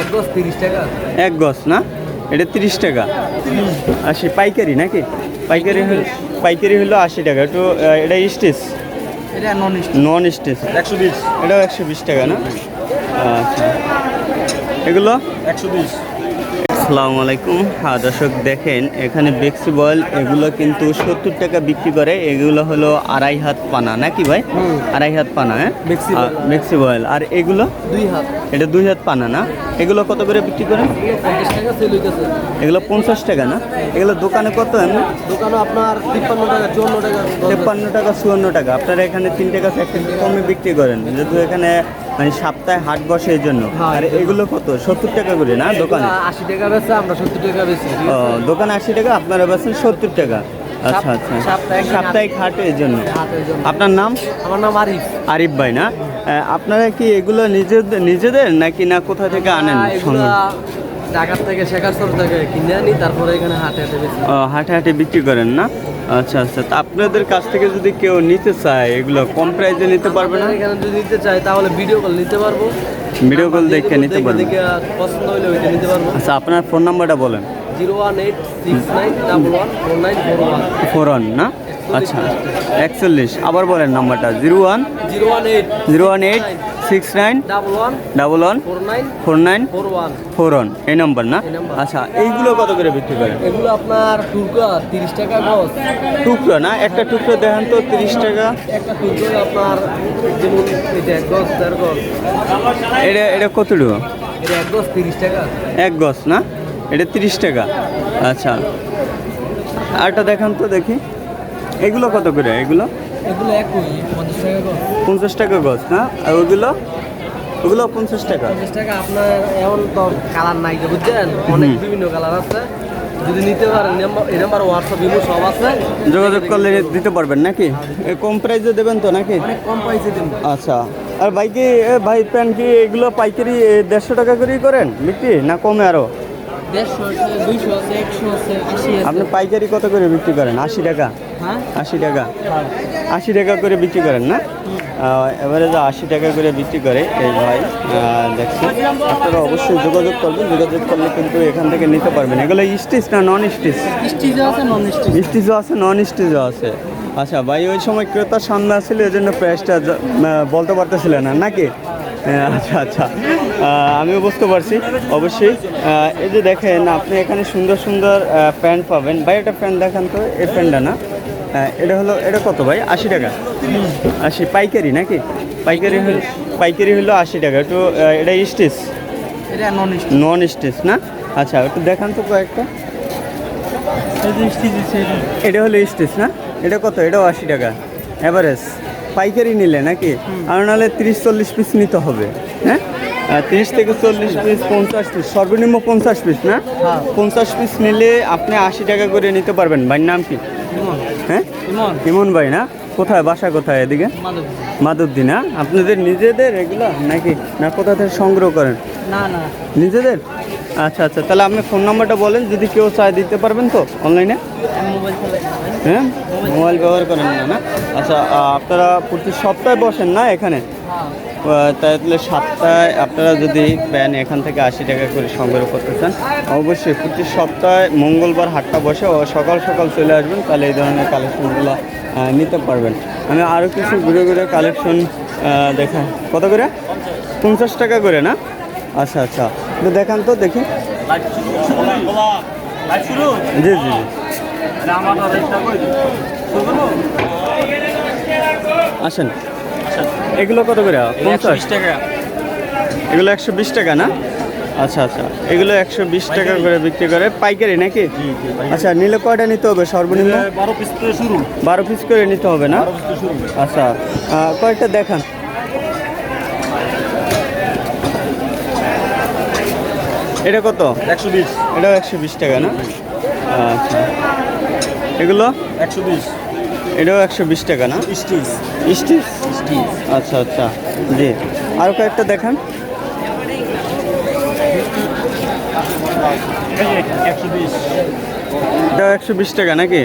এক গজ তিরিশ টাকা এক গজ না? এটা তিরিশ টাকা। আশি পাইকারি নাকি? পাইকারি হল পাইকারি হলো আশি টাকা। একটু এটা স্টেজ এটা নন নন স্টেজ একশো বিশ। এটাও একশো বিশ টাকা না? আচ্ছা। এগুলো? একশো বিশ। আসসালামু আলাইকুম। হ্যাঁ দর্শক দেখেন এখানে বেক্সি বয়েল এগুলো কিন্তু সত্তর টাকা বিক্রি করে। এগুলো হলো আড়াই হাত পানা নাকি ভাই? আড়াই হাত পানা হ্যাঁ? বেক্সি আর বয়েল। আর এগুলো? দুই হাত। এটা দুই হাত পানা না? এগুলো কত করে বিক্রি হইতেছে। এগুলো পঞ্চাশ টাকা না? এগুলো দোকানে কত এমনি? দোকানে আপনার তিপ্পান্ন টাকা চুয়ান্ন টাকা তেপ্পান্ন টাকা চুয়ান্ন টাকা। আপনারা এখানে তিন টাকা টাকা কমে বিক্রি করেন। যেহেতু এখানে মানে সপ্তাহে হাট বসে এই জন্য হ্যাঁ, আর এগুলো কত? সত্তর টাকা করে না দোকানে? আশি টাকা বেচে আমরা সত্তর টাকা বেশি ও দোকানে আশি টাকা আপনারা বেছেন সত্তর টাকা। আচ্ছা আচ্ছা। সাপ্তাহিক হাট। সাপ্তাহিক হাট এই জন্য আপনার নাম? আমার নাম আরিফ। আরিফ ভাই না? আপনারা কি এগুলো নিজেদের নিজেদের নাকি না কোথা থেকে আনেন? সঙ্গে? ঢাকার থেকে শেখার থেকে কিনে আনি তারপরে এখানে হাটে হাটে বেশি হাটে হাটে বিক্রি করেন না? আচ্ছা আচ্ছা। তা আপনাদের কাছ থেকে যদি কেউ নিতে চায় এগুলো কম প্রাইসে নিতে পারবে না? এখানে যদি নিতে চাই তাহলে ভিডিও কল নিতে পারব। ভিডিও কল দেখে নিতে পারবে দেখে পছন্দ হইলে ওইটা নিতে পারব। আচ্ছা আপনার ফোন নাম্বারটা বলেন। Zero one eight six nine double one four nine four one four one না আচ্ছা। একচল্লিশ। আবার বলেন নাম্বারটা zero one zero one eight zero one eight six nine double one double one four nine four nine four one four one এই number না আচ্ছা এইগুলো কত করে বিক্রি করেন? এগুলো আপনার টুকা তিরিশ টাকা গজ। টুকরো না? একটা টুকরো দেখেন তো তিরিশ টাকা। একটা টুকরো আপনার যেমন এটা এক গজ দেড় গজ। এটা এটা কত টাকা এটা এক গজ তিরিশ টাকা। এক গজ না? এটা তিরিশ টাকা। আচ্ছা। আরটা দেখান তো দেখি। এগুলো কত করে? এগুলো? এগুলো একই পঞ্চাশ টাকা গজ। পঞ্চাশ টাকা গজ না আর ওগুলো? ওগুলো পঞ্চাশ টাকা। পঞ্চাশ টাকা আপনার এমন তো কালার নাই বুঝছেন? অনেক বিভিন্ন কালার আছে। যদি নিতে পারেন এই নাম্বার হোয়াটসঅ্যাপ ইমো সব আছে। যোগাযোগ করলে দিতে পারবেন নাকি? কম প্রাইসে দেবেন তো নাকি? অনেক কম পাইছে দিন আচ্ছা। আর বাইকে ভাই প্যান্ট কি এগুলো পাইকারি দেড়শো টাকা করেই করেন বিক্রি না কমে আরও? দেড়শো আছে দুইশো আছে একশো আশি আপনি পাইকারি কত করে বিক্রি করেন? আশি টাকা। হ্যাঁ আশি টাকা। আশি টাকা করে বিক্রি করেন না? যে আশি টাকা করে বিক্রি করে এই ভাই আহ, দেখছেন। আপনারা অবশ্যই যোগাযোগ করবেন যোগাযোগ করলে কিন্তু এখান থেকে নিতে পারবেন। এগুলো স্টিচ না নন স্টিচ স্টিচও আছে নন স্টিচ স্টিচও আছে নন স্টিচও আছে। আচ্ছা ভাই ওই সময় ক্রেতার সামনে আসলে এই জন্য প্রাইসটা বলতে পারতেছিলেন না নাকি? আহ, আচ্ছা আচ্ছা। আমিও বুঝতে পারছি অবশ্যই। এই যে দেখেন আপনি এখানে সুন্দর সুন্দর প্যান্ট পাবেন। ভাই একটা প্যান্ট দেখান তো এই প্যান্টটা না? এটা হলো এটা কত ভাই? আশি টাকা। আশি পাইকারি নাকি? পাইকারি হল পাইকারি হলো আশি টাকা। একটু এটা স্টিচ? এটা নন নন স্টিচ না? আচ্ছা একটু দেখান তো কয়েকটা। এটা হলো স্টিচ না? এটা কত? এটাও আশি টাকা। অ্যাভারেজ পাইকারি নিলে নাকি? আর নাহলে তিরিশ চল্লিশ পিস নিতে হবে হ্যাঁ? তিরিশ থেকে চল্লিশ পিস পঞ্চাশ পিস সর্বনিম্ন পঞ্চাশ পিস না? হ্যাঁ। পঞ্চাশ পিস নিলে আপনি আশি টাকা করে নিতে পারবেন। ভাইয়ের নাম কি? হ্যাঁ? ইমন। ভাই না? কোথায়? বাসা কোথায় এদিকে? মাধবদী। না? আপনাদের নিজেদের এগুলো নাকি? না কোথা থেকে সংগ্রহ করেন? না না। নিজেদের? আচ্ছা আচ্ছা। তাহলে আপনি ফোন নাম্বারটা বলেন যদি কেউ চায় দিতে পারবেন তো অনলাইনে? হ্যাঁ? মোবাইল ব্যবহার করেন না না? আচ্ছা আপনারা প্রতি সপ্তাহে বসেন না এখানে? তাহলে সাতটায় আপনারা যদি প্যান এখান থেকে আশি টাকা করে সংগ্রহ করতে চান, অবশ্যই প্রতি সপ্তাহে মঙ্গলবার হাটটা বসে সকাল সকাল চলে আসবেন, তাহলে এই ধরনের কালেকশনগুলো নিতে পারবেন। আমি আরও কিছু ঘুরে ঘুরে কালেকশন দেখা কত করে? পঞ্চাশ টাকা করে, না? আচ্ছা আচ্ছা। একটু দেখান তো, দেখি। জি জি জি। আসেন। এগুলো কত করে? পঞ্চাশ? টাকা। এগুলো একশো বিশ টাকা না? আচ্ছা আচ্ছা। এগুলো একশো বিশ টাকা করে বিক্রি করে। পাইকারি নাকি? আচ্ছা নিলে কয়টা নিতে হবে সর্বনিম্ন? বারো পিস থেকে শুরু। বারো পিস করে নিতে হবে না? আচ্ছা কয়েকটা দেখান। এটা কত? একশো বিশ। এটাও একশো বিশ টাকা না? আচ্ছা। এগুলো? একশো বিশ। এটাও একশো বিশ টাকা না? স্টিচ। আচ্ছা আচ্ছা। জি। আরও কয়েকটা দেখান। একশো বিশ। এটাও একশো বিশ টাকা নাকি?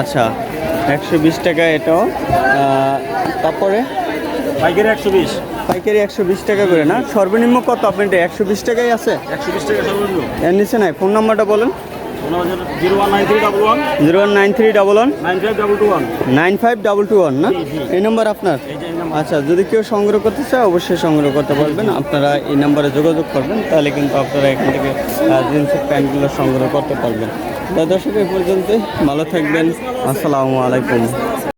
আচ্ছা একশো বিশ টাকা এটাও। তারপরে? পাইকারি একশো বিশ। পাইকারি একশো বিশ টাকা করে না? সর্বনিম্ন কত? আপনার এটা একশো বিশ টাকাই আছে? একশো বিশ টাকা সর্বনিম্ন। এর নিচে নাই। ফোন নাম্বারটা বলেন। Zero one nine three double one zero one nine three double one nine five double two one nine five double two one না এই নাম্বার আপনার। আচ্ছা যদি কেউ সংগ্রহ করতে চায় অবশ্যই সংগ্রহ করতে পারবেন। আপনারা এই নাম্বারে যোগাযোগ করবেন তাহলে কিন্তু আপনারা এখান থেকে জিন্সের প্যান্টগুলো সংগ্রহ করতে পারবেন। দর্শক এই পর্যন্ত ভালো থাকবেন। আসসালামু আলাইকুম।